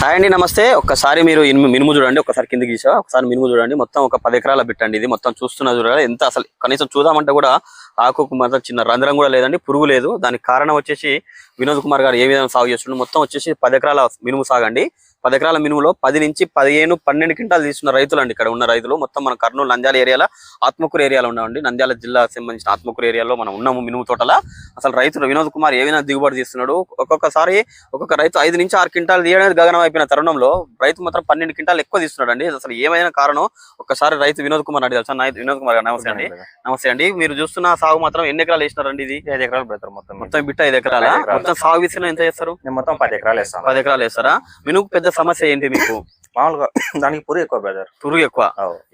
Hi అండి నమస్తే. ఒక్కసారి మీరు మినుము చూడండి ఒకసారి కిందకి తీసా. ఒకసారి మినుము చూడండి. మొత్తం ఒక పది ఎకరాల పెట్టండి ఇది. మొత్తం చూస్తున్నా చూడాలి. ఎంత అసలు కనీసం చూద్దామంటే కూడా ఆకుకు మాత్రం చిన్న రంధ్రం కూడా లేదండి పురుగు లేదు. దానికి కారణం వచ్చేసి వినోద్ కుమార్ గారు ఏ విధంగా సాగు చేస్తుండే మొత్తం వచ్చేసి పది ఎకరాల మినుము సాగండి పది ఎకరాల మినుములో పది నుంచి పదిహేను పన్నెండు క్వింటాలు తీసుకున్న రైతులు అండి ఇక్కడ ఉన్న రైతులు. మొత్తం మన కర్నూలు నంద్యాల ఏరియాలో ఆత్మకూరు ఏరియాలో ఉన్నామండి. నంద్యాల జిల్లా సంబంధించిన ఆత్మకూరు ఏరియాలో మనం ఉన్నాము మినుము తోటల. అసలు రైతులు వినోద్ కుమార్ ఏ విధంగా దిగుబడి తీస్తున్నాడు? ఒక్కొక్కసారి ఒక్కొక్క రైతు ఐదు నుంచి ఆరు క్వింటాలు తీయడానికి గగనం అయిపోయిన తరుణంలో రైతు మాత్రం పన్నెండు క్వింటాలు ఎక్కువ తీస్తున్నాడు అండి అసలు ఏమైనా కారణం? ఒక్కసారి రైతు వినోద్ కుమార్ అడిగారు సార్ వినోద్ కుమార్ గారు నమస్తే అండి. నమస్తే అండి. మీరు చూస్తున్న సాగు మాత్రం ఎన్ని ఎకరాలు వేసినారండి ఇది? ఐదు ఎకరాలు పెడతారు మొత్తం. మొత్తం బిట్ట ఐదు ఎకరాల. మొత్తం సాగు విస్తీర్ణం ఎంత చేస్తారు? మొత్తం పది ఎకరాలు వేస్తాను. పది ఎకరాలు వేస్తారా? మినుకు పెద్ద సమస్య ఏంటి మీకు? మామూలుగా దానికి పురుగు ఎక్కువ బ్రదర్ పురుగు ఎక్కువ.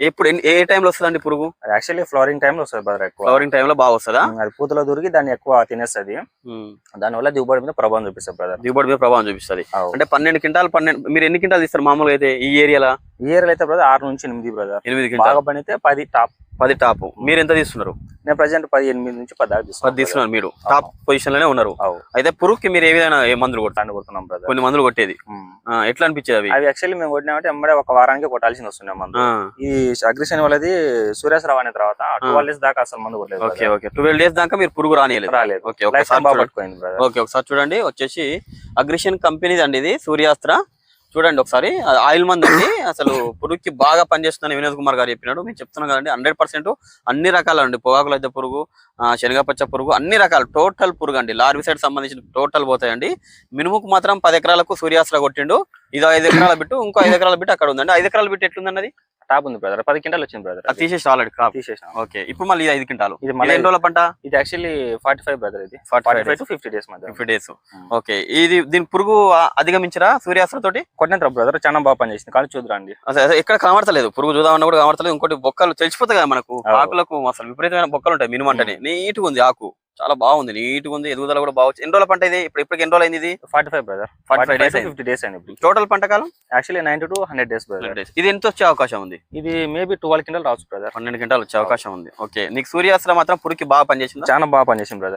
ఎప్పుడు ఏ టైంలో వస్తుందండి పురుగు? అది యాక్చువల్లీ ఫ్లోరింగ్ టైంలో వస్తుంది బ్రదర్ ఎక్కువ. ఫ్లవరింగ్ టైంలో బాగా వస్తుందా? అది పూతలో దొరికి దాన్ని ఎక్కువ తినేస్తుంది. దాని వల్ల దిగుబడి మీద ప్రభావం చూపిస్తుంది బ్రదర్ దిగుబడి మీద ప్రభావం చూపిస్తుంది. అంటే పన్నెండు క్వింటాలు పన్నెండు మీరు ఎన్ని క్వింటాలు తీస్తారు మామూలుగా అయితే ఈ ఏరియాలో? ఈ ఏరియాలో అయితే బ్రదర్ ఆరు నుంచి ఎనిమిది బ్రదర్ ఎనిమిది బాగా పనితే పది టాప్ పది టాప్. మీరు ఎంత తీస్తున్నారు? నేను ప్రజెంట్ పది ఎనిమిది నుంచి పది దాకా పది తీసుకున్నాను తీస్తున్నారు మీరు. టాప్ పొజిషన్లోనే ఉన్నారు. అయితే పురుగుకి మీరు ఏ విధంగా ఏ మందులు కొట్టారు? దాన్ని కొడుతున్నాం బ్రదర్ కొన్ని మందులు కొట్టేది. ఎట్లా అనిపించేది అవి? అవి యాక్చువల్లీ మేము కొట్టినామంటే ఎమ్మడే ఒక వారానికి కొట్టాల్సి వస్తున్నాం మందు ఈ అగ్రిషన్ వాళ్ళది సూర్యాసరావు అనే తర్వాత ట్వెల్వ్ డేస్ దాకా అసలు మందు కొట్టలేదు ఓకే ఓకే. ట్వెల్వ్ డేస్ దాకా మీరు పురుగు రానియలేదు. రాలేదు. ఓకే ఒకసారి బ్రదర్ ఓకే ఒకసారి చూడండి. వచ్చేసి అగ్రిషన్ కంపెనీది అండి ఇది సూర్యాస్త్ర. చూడండి ఒకసారి. ఆయిల్ మంది అండి. అసలు పురుగుకి బాగా పనిచేస్తుందని వినోద్ కుమార్ గారు చెప్పినాడు. మేము చెప్తున్నాం కదండి హండ్రెడ్ పర్సెంట్ అన్ని రకాల అండి పొగాకులు అయితే పురుగు శనగపచ్చ పురుగు అన్ని రకాలు టోటల్ పురుగు అండి. లార్వి సైడ్ సంబంధించిన టోటల్ పోతాయండి. మినుముకు మాత్రం పది ఎకరాలకు సూర్యాస్త్ర కొట్టిండు. ఇది ఐదు ఎకరాల బిట్టు ఇంకో ఐదు ఎకరాల బిట్టు అక్కడ ఉందండి. ఐదు ఎకరాల బిట్టు ఎట్లుందండి అది టాప్ ఉంది బ్రదర్. పది క్వింటాలు వచ్చింది బ్రదర్ అది తీసేసి ఆల్రెడీ కాపు తీసేసాం ఓకే ఇప్పుడు మళ్ళీ ఇది ఐదు క్వింటాలు. ఇది మళ్ళీ ఎన్ని రోజుల పంట? ఇది యాక్చువల్లీ ఫార్టీ ఫైవ్ బ్రదర్ ఇది. 45 forty five to fifty days మధ్య. ఫిఫ్టీ డేస్ ఓకే ఇది దీని పురుగు అధిగమించరా సూర్యాస్త్ర తోటి? కొట్టిన బ్రదర్ చాలా బాగా పనిచేసింది. కానీ చూద్దాండి అసలు ఎక్కడ కనబడతలేదు. పురుగు చూద్దామన్నా కూడా కనబడతలేదు. ఇంకోటి బొక్కలు తెలిసిపోతాయి కదా మనకు. ఆకులకు అసలు విపరీతమైన బొక్కలు ఉంటాయి మినిమం అంటేనే నీట్గా ఉంది ఆకు. చాలా బాగుంది. నీట్గా ఉంది. ఎదుగుదల కూడా బాగా. ఎన్ని రోజుల పంట ఇది? ఇప్పుడు ఇప్పటికి ఎన్ని రోజులు అయింది ఇది? ఫార్టీ ఫైవ్ బ్రదర్ 45 days అయింది. ఫిఫ్టీ డేస్ అయింది. టోటల్ పంట కాలం? Actually ninety to hundred days brother ఇది ఎంత వచ్చే అవకాశం ఉంది? ఇది మేబీ ట్వెల్వ్ కింటల్ రావచ్చు బ్రదర్ పన్నెండు గంటలు వచ్చే అవకాశం ఉంది. ఓకే నీకు సూర్యాస్త్ర మాత్రం పురుగుకి బాగా పనిచేసిందా? చాలా బాగా పనిచేసింది బ్రదర్